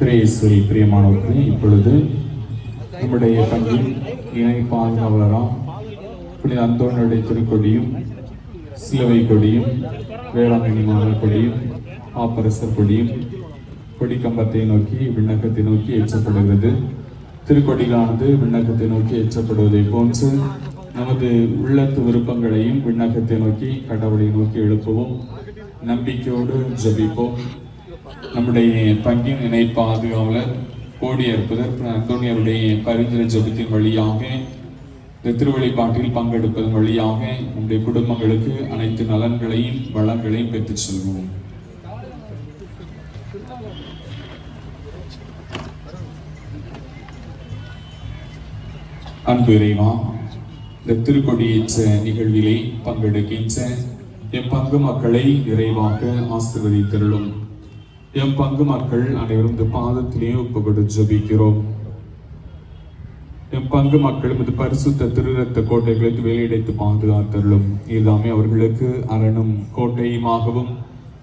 திரேஸ்வரி பிரியமானவருக்கு இப்பொழுது நம்முடைய பங்கின் இணை பாதுகாவலராக புனித அந்தோனுடைய திருக்கொடியும் சிலுவை கொடியும் வேளாங்கண்ணி மாதர் கொடியும் ஆப்பரசர் கொடியும் கொடிக்கம்பத்தை நோக்கி விண்ணகத்தை நோக்கி ஏற்றப்படுகிறது. திருக்கொடிகளானது விண்ணகத்தை நோக்கி ஏற்றப்படுவதை போன்று நமது உள்ளத்து விருப்பங்களையும் விண்ணகத்தை நோக்கி கடவுளை நோக்கி எழுப்பவும் நம்பிக்கையோடு ஜெபிப்போம். நம்முடைய பங்கின் இணை பாதுகாவலர் கோடியற்பதர் அந்தோனியருடைய பரிந்துரை ஜபத்தின் வழியாக இந்த திருவழிபாட்டில் பங்கெடுப்பதன் வழியாக உங்களுடைய குடும்பங்களுக்கு அனைத்து நலன்களையும் வளங்களையும் பெற்றுச் செல்வோம். அன்பு இறைவா இந்த திருக்கொடியேற்ற நிகழ்விலே பங்கெடுக்கின்ற எம் பங்கு மக்களை நிறைவாக ஆசிர்வதித்திருளும். எம் பங்கு மக்கள் அனைவரும் இந்த பாதத்திலேயே ஒப்புக்கொண்டு ஜபிக்கிறோம். பங்கு மக்களும் இது பரிசுத்த திருரத்த கோட்டைகளுக்கு வெளியடைத்து பாதுகாத்தருளும். இதுதாமே அவர்களுக்கு அரணும் கோட்டையுமாகவும்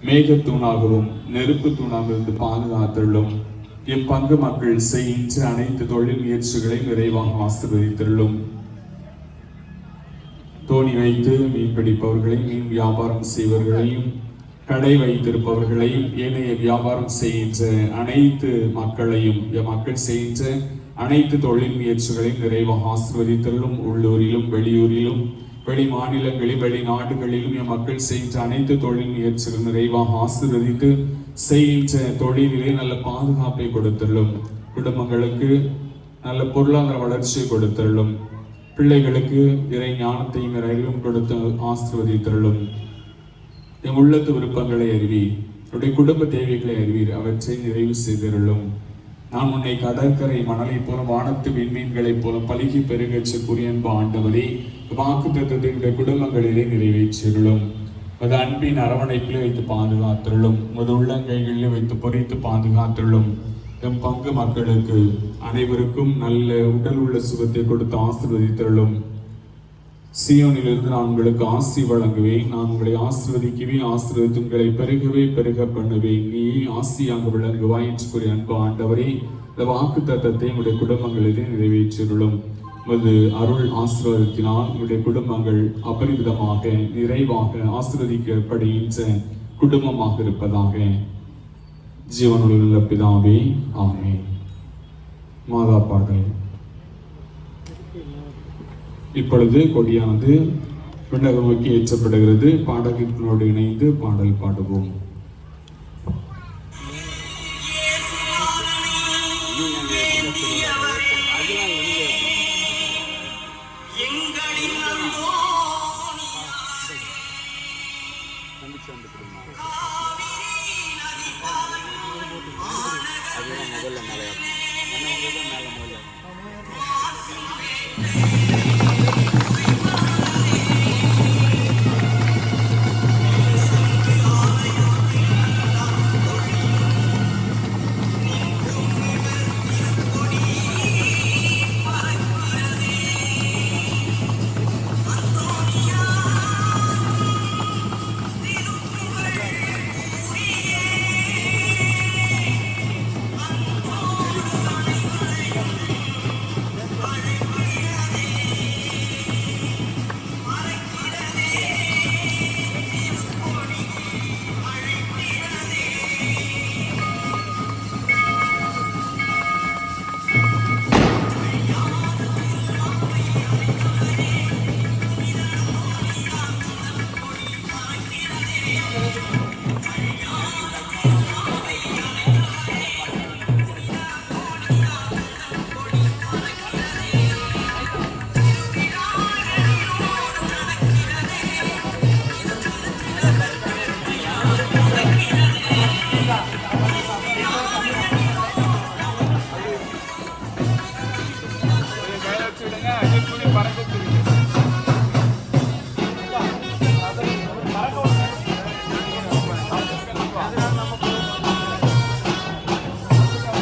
மேகத்தூணாகவும் நெருப்பு தூணாக இருந்து பாதுகாத்தருளும். இப்பங்கு மக்கள் செய்கின்ற அனைத்து தொழில் முயற்சிகளையும் விரைவாக ஆசிர்வதித்தருளும். தோணி வைத்து மீன் பிடிப்பவர்களையும் மீன் வியாபாரம் செய்வர்களையும் கடை வைத்திருப்பவர்களையும் ஏனைய வியாபாரம் செய்கின்ற அனைத்து மக்களையும் மக்கள் செய்கின்ற அனைத்து தொழில் முயற்சிகளையும் நிறைவாக ஆசிர்வதித்தலும் உள்ளூரிலும் வெளியூரிலும் வெளி மாநிலங்களிலும் வெளிநாடுகளிலும் என் மக்கள் செய்கின்ற அனைத்து தொழில் முயற்சிகள் நிறைவாக ஆசிர்வதித்து செய்கின்ற தொழிலிலே நல்ல பாதுகாப்பை கொடுத்துள்ளும் குடும்பங்களுக்கு நல்ல பொருளாதார வளர்ச்சியை கொடுத்துள்ளும் பிள்ளைகளுக்கு இறை ஞானத்தையும் இறைவும் கொடுத்து ஆசிர்வதித்தருளும். என் உள்ளத்து விருப்பங்களை அறிவி என்னுடைய குடும்ப தேவைகளை அறிவீர். அவற்றை நிறைவு செய்திருளும். நான் உன்னை கடற்கரை மணலை போல வானத்து விண்மீன்களைப் போல பழுகி பெருகச் கூறிய அன்பு ஆண்டவரே வாக்கு தத்துவத்தினுடைய குடும்பங்களிலே நிறைவேற்றிருளும். அது அன்பின் அரவணைப்பிலே வைத்து பாதுகாத்துள்ளும் உமது உள்ளங்கைகளிலே வைத்து பொறித்து பாதுகாத்துள்ளும் எம் பங்கு மக்களுக்கு அனைவருக்கும் நல்ல உடல் உள்ள சுகத்தை கொடுத்து ஆசிர்வதித்துள்ளும் சியோனிலிருந்து நான் உங்களுக்கு ஆசி வழங்குவேன். நான் உங்களை ஆசிர்வதிக்கவே ஆசிர்வதித்து உங்களை பெருகவே பெருக பண்ணுவேன். நீ ஆசியாக விளங்குவாய் என்று கூறிய அன்பு ஆண்டவரே இந்த வாக்கு தத்தத்தை உங்களுடைய குடும்பங்களிலே நிறைவேற்றியுள்ளோம் உமது அருள் ஆசீர்வாதத்தினால் உங்களுடைய குடும்பங்கள் அபரிவிதமாக நிறைவாக ஆசிர்வதிக்கப்படுகின்ற குடும்பமாக இருப்பதாக. ஜீவனுள்ள பிதாவே ஆமே மாதா பாடல். இப்பொழுது கொடியானது விண்ணகம் நோக்கி ஏற்றப்படுகிறது. பாடகத்தினோடு இணைந்து பாடல் பாடுவோம். எங்களின் அன்போனி அது கூடி பறந்துட்டு